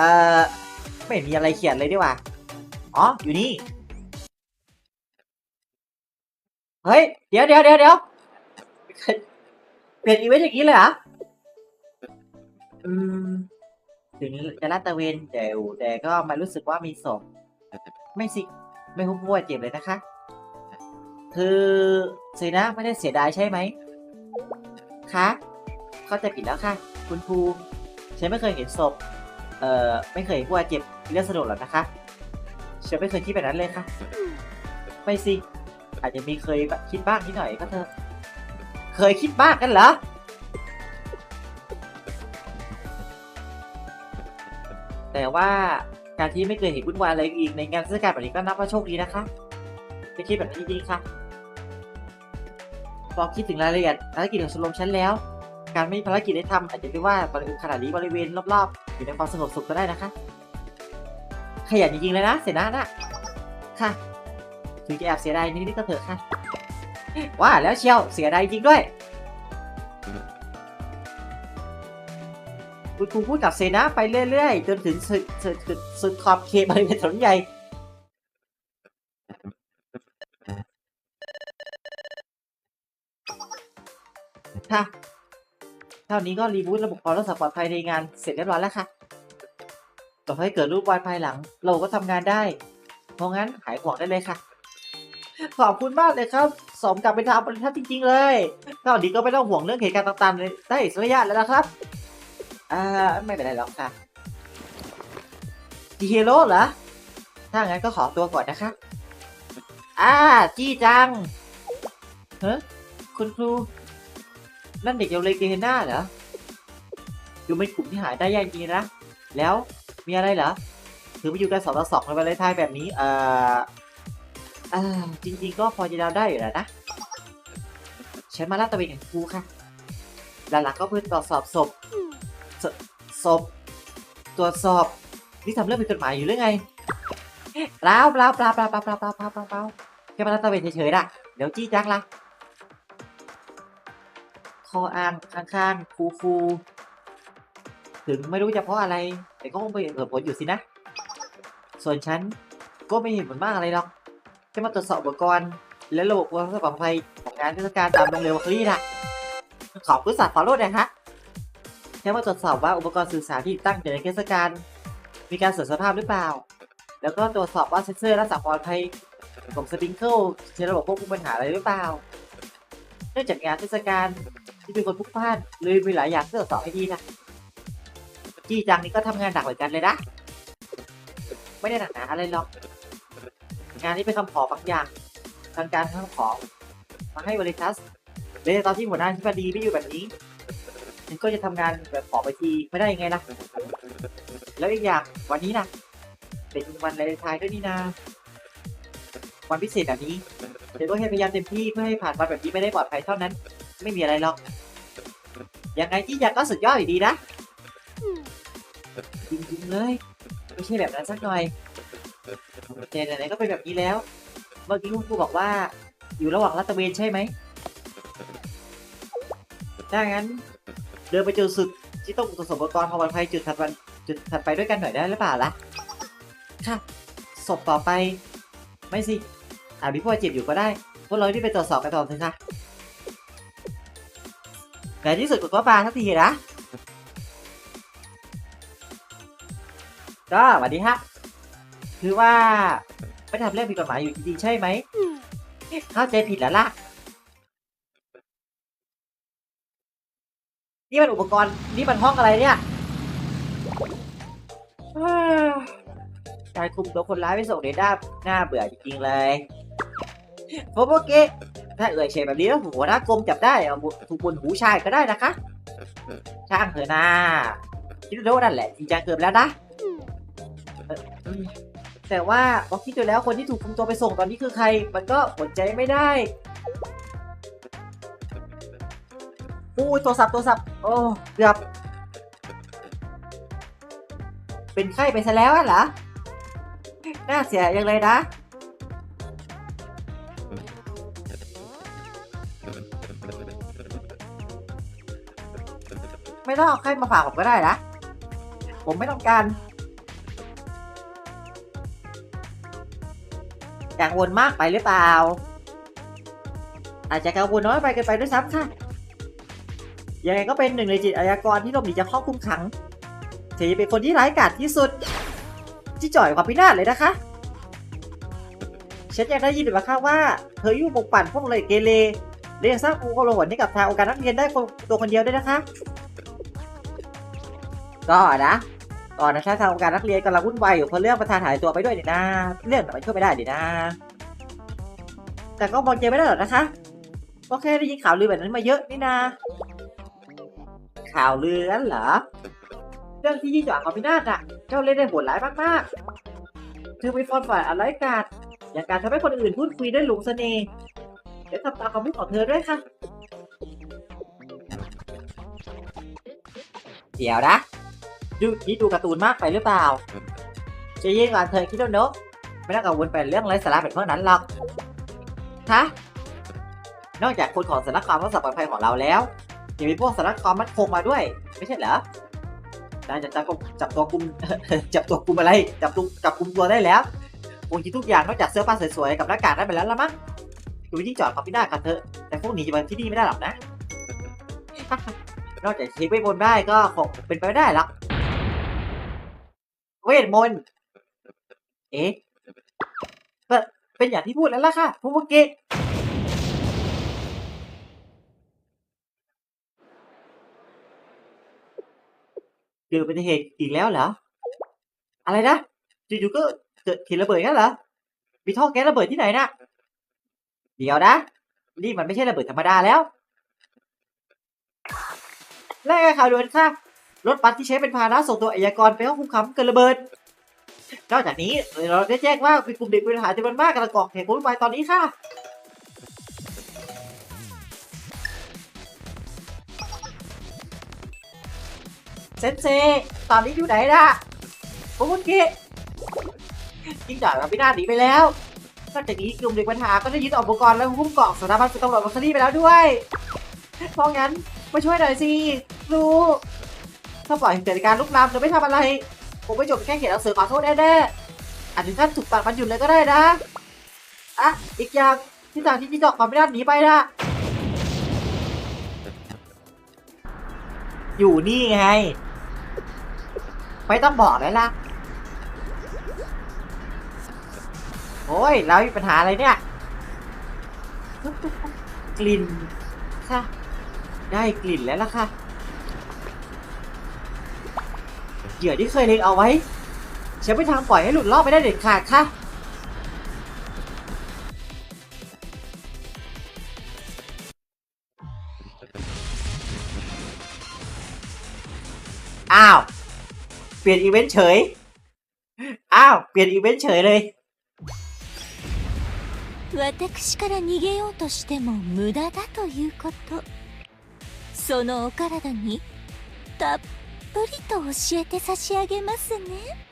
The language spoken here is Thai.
เอ่อไม่มีอะไรเขียนเลยดีกว่าอ๋อ อยู่นี่ เฮ้ย เดี๋ยวเดี๋ยวเดี๋ยวเดี๋ยวเปลี่ยนอีเวนต์อย่างนี้เลยเหรอ อืม ถึงจะลาดตะเวนแต่แต่ก็มารู้สึกว่ามีศพไม่สิ ไม่คุ้มว่าเจ็บเลยนะคะ คือสีนะไม่ได้เสียดายใช่ไหมคะเข้าใจผิดแล้วค่ะ คุณภูฉันไม่เคยเห็นศพ เอ่อไม่เคยเห็นผู้บาดเจ็บเรื่องสนุกหรอกนะคะฉันไม่เคยคิดแบบนั้นเลยค่ะ ไม่สิ อาจจะมีเคยคิดบ้างนิดหน่อยก็เถอะ เคยคิดบ้างกันเหรอ แต่ว่าการที่ไม่เคยเห็นวุ่นวายอะไรอีกในงานเทศกาลแบบนี้ก็นับว่าโชคดีนะคะไม่คิดแบบนี้จริงๆค่ะ พอคิดถึงรายละเอียดภารกิจของชมรมฉันแล้ว การไม่มีภารกิจได้ทำอาจจะเป็นว่าบริเวณขนาดนี้บริเวณรอบๆ อยู่ในความสงบสุขก็ได้นะคะ ขยันจริงๆเลยนะ เสนาน่ะ ค่ะ ถึงจะแอบเสียดายนิดๆก็เถอะค่ะ ว่าแล้วเชียวเสียดายจริงด้วย คุณครูพูดกับเซนาไปเรื่อยๆ จนถึงสุดสุดสุดสุดขอบเขตบริเวณถนนใหญ่ค่ะเท่านี้ก็รีบูตระบบความรักษาปลอดภัยในงานเสร็จเรียบร้อยแล้วค่ะ ต่อให้เกิดรูปวายภายหลัง เราก็ทำงานได้ เพราะงั้นหายห่วงได้เลยค่ะ ขอบคุณมากเลยครับ สมกับเป็นทางบริษัทจริง ๆ เลยตอนนี้ก็ไม่ต้องห่วงเรื่องเหตุการณ์ต่างๆเลยได้อีกสักระยะแล้วนะครับ อ่าไม่เป็นไรหรอกค่ะจีเฮโร่เหรอ ถ้างั้นก็ขอตัวก่อนนะคะอ่าจี้จังเฮ้คุณครู นั่นเด็กเยาวเล็กเดนน่าเหรออยู่ในกลุ่มที่หายได้ยากจริงนะ แล้ว มีอะไรเหรอถือมาอยู่กันสองต่อสองในวันเลนไทน์แบบนี้ เอ่ออ่าจริง ๆ ก็พอจะเดาได้อยู่แหละนะ ฉันมาลาดตะเวนกับครูค่ะ หลักๆก็เพื่อตรวจสอบศพศพ ตรวจสอบ นี่ทำเรื่องผิดกฎหมายอยู่หรือไงเปล่าเปล่าเปล่าเปล่าเปล่าเปล่าเปล่าเปล่าเปล่าเปล่าแค่มาลาดตะเวนเฉยๆน่ะ เดี๋ยวจี้จักละคออ่างข้างๆฟูฟู ถึงไม่รู้จะเพราะอะไร แต่ก็คงไปเกิดผลอยู่สินะ ส่วนฉันก็ไม่เห็นผลมากอะไรหรอกแค่มาตรวจสอบอุปกรณ์ และระบบความปลอดภัยของงานเทศกาลตามโรงเรียนวัคลี่นะขอบคุณสัตว์ขอโทษนะฮะแค่มาตรวจสอบว่าอุปกรณ์สื่อสารที่ตั้งอยู่ในเทศกาลมีการเสื่อมสภาพหรือเปล่า แล้วก็ตรวจสอบว่าเซ็นเซอร์รักษาความปลอดภัยของสปริงเกิลใช้ระบบควบคุมปัญหาอะไรหรือเปล่าเนื่องจากงานเทศกาลที่เป็นคนพลุกพล่านเลยมีหลายอย่างที่ตรวจสอบให้ดีนะ จี้จังนี่ก็ทำงานหนักเหมือนกันเลยนะ ไม่ได้หนักหนาอะไรหรอก งานนี้เป็นคำขอบางอย่าง ทางการทำของมาให้บริทัสเลยตอนที่หัวหน้าที่พอดีไม่อยู่แบบนี้ฉันก็จะทำงานแบบขอไปทีไม่ได้ยังไงล่ะ แล้วอีกอย่างวันนี้นะเป็นวันเลนทน์ด้วยนี่นาวันพิเศษแบบนี้เดี๋ยวก็พยายามเต็มที่เพื่อให้ผ่านวันแบบนี้ไม่ได้ปลอดภัยเท่านั้น ไม่มีอะไรหรอกยังไงที่อยากก็สุดยอดอยู่ดีนะ จริงๆเลยไม่ใช่แบบนั้นสักหน่อยแต่ไหนๆก็เป็นแบบนี้แล้ว เมื่อกี้คุณครูบอกว่า อยู่ระหว่างรัตระเวนใช่ไหมถ้างั้น เดินไปจุดสุดที่ต้องตรวจสอบอุปกรณ์ความปลอดภัยจุดถัดวันจุดถัดไปด้วยกันหน่อยได้หรือเปล่าล่ะค่ะศพต่อไป ไม่สิอาจมีผู้บาดเจ็บอยู่ก็ได้ พวกเราที่ไปตรวจสอบกันต่อเถอะค่ะแต่ที่สุดก็มาทักทีนะ ก็สวัสดีฮะ คือว่าไม่ทำเรื่องผิดกฎหมายอยู่จริงๆใช่ไหม เข้าใจผิดแล้วล่ะ นี่มันอุปกรณ์ นี่มันห้องอะไรเนี่ยอ้าวการคุมตัวคนร้ายไปส่งในด้าหน้าเบื่อจริงๆเลยโฟโบเกะถ้าเอ่ยเฉยแบบนี้แล้วหัวหน้ากรมจับได้เอาถูกบนหูชายก็ได้นะคะ ช่างเถอะนะคิดดูนั่นแหละจริงจังเกินแล้วนะอืม แต่ว่าพอคิดดูแล้วคนที่ถูกคุมตัวไปส่งตอนนี้คือใคร มันก็อดใจไม่ได้อู้โทรศัพท์โทรศัพท์โอ้เกือบ เป็นไข้ไปซะแล้วเหรอ น่าเสียยังเลยนะ ไม่ต้องเอาไข้มาฝากผมก็ได้นะ ผมไม่ต้องการ กังวลมากไปหรือเปล่า อาจจะกังวลน้อยไปเกินไปด้วยซ้ำค่ะ ยังไงก็เป็นหนึ่งในจิตอาชญากรที่หลบหนีจากห้อคุมขังเธอเป็นคนที่ร้ายกาจที่สุดที่จ่อยควาพินาศเลยนะคะ ฉันยังได้ยินมาค่ะว่า เธออยุ่ปกปั่นพวกเลยเกเรและยังสร้างองค์กรหวนให้กับทางองค์การนักเรียนได้คนตัวคนเดียวด้วยนะคะ ก็นะ ก่อนนะคะทางการนักเรียนกำลังวุ่นวายอยู่เพราะเรื่องประธานหายตัวไปด้วยนี่นะ เรื่องแต่มันช่วยไม่ได้ดินะ แต่ก็บอกเจไม่ได้หรอกนะคะก็แค่ได้ยินข่าวลือแบบนั้นมาเยอะนี่นะ ข่าวลือนั้นเหรอ เรื่องที่ยี่จ่อของพินาศอะเจ้าเล่นได้โหดร้ายมากๆเธอไปฟอนฝ่ายอะไรกาดอย่างการทำให้คนอื่นพูดคุยด้วยหลงเสน่ห์และทำตามความคิดของเธอด้วยค่ะ เดี๋ยวนะ ดูนี่ดูการ์ตูนมากไปหรือเปล่าจะยิ่งก่อนเธอคิดว่าเนอะไม่ต้องกังวลไปเรื่องไร้สาระเป็นเพราะนั้นหรอกฮะนอกจากคนของสำนักความรักษาปลอดภัยของเราแล้วยังมีพวกสำนักความมั่นคงมาด้วย ไม่ใช่เหรอได้จับจับจับตัวกุมจับตัวกุมอะไรจับตัวจับกุมตัวได้แล้วคงคิดทุกอย่างนอกจากเสื้อผ้าสวยๆกับหน้ากากได้ไปแล้วละมั้งดูที่จอดกับพี่ได้กันเถอะแต่พวกหนี้จะมาที่นี่ไม่ได้หรอกนะนอกจากเช็คเวทมนได้ก็คงเป็นไปไม่ได้หรอก เวทมนต์ เอ๊ะเป็นอย่างที่พูดแล้วล่ะค่ะพวกเมื่อกี้เกิดอุบัติเหตุอีกแล้วเหรอ อะไรนะอยู่ๆก็เกิดเหตุระเบิดงั้นเหรอ มีท่อแก๊สระเบิดที่ไหนนะเดี๋ยวนะ นี่มันไม่ใช่ระเบิดธรรมดาแล้วและไงข่าวด่วนค่ะ รถบัสที่ใช้เป็นพาหนะส่งตัวอัยกรไปห้องคุมขังเกิดระเบิด นอกจากนี้เราได้แจ้งว่ามีกลุ่มเด็กมีปัญหาจำนวนมากกำลังก่อเหตุวุ่นวายตอนนี้ค่ะเซนเซตอนนี้อยู่ไหนล่ะโอ้เมื่อกี้ยิ่งจ่ายมาไม่น่าหนีไปแล้วนอกจากนี้กลุ่มเด็กปัญหาก็ได้ยึดอุปกรณ์และหุ้มเกาะสถาบันตำรวจบัคซีไปแล้วด้วย เพราะงั้นมาช่วยหน่อยสิรู้ ถ้าปล่อยให้เกิดการลุกลามโดยไม่ทำอะไรผมไม่จบแค่เขียนหนังสือขอโทษแน่ๆอาจถึงขั้นถูกตัดมันหยุดเลยก็ได้นะอะอีกอย่างที่ต่างที่ที่ดอกความไม่ได้หนีไปนะอยู่นี่ไง ไม่ต้องบอกแล้วล่ะ โอ้ยเรามีปัญหาอะไรเนี่ย กลิ่นค่ะ ได้กลิ่นแล้วล่ะค่ะ เหยื่อที่เคยเล็งเอาไว้ฉันไม่ทางปล่อยให้หลุดรอดไปได้เด็ดขาดค่ะ อ้าว เปลี่ยนอีเวนต์เฉย อ้าว เปลี่ยนอีเวนต์เฉยเลย 私から逃げようとしても無駄だということそのお体にた っぷりと教えて差し上げますね。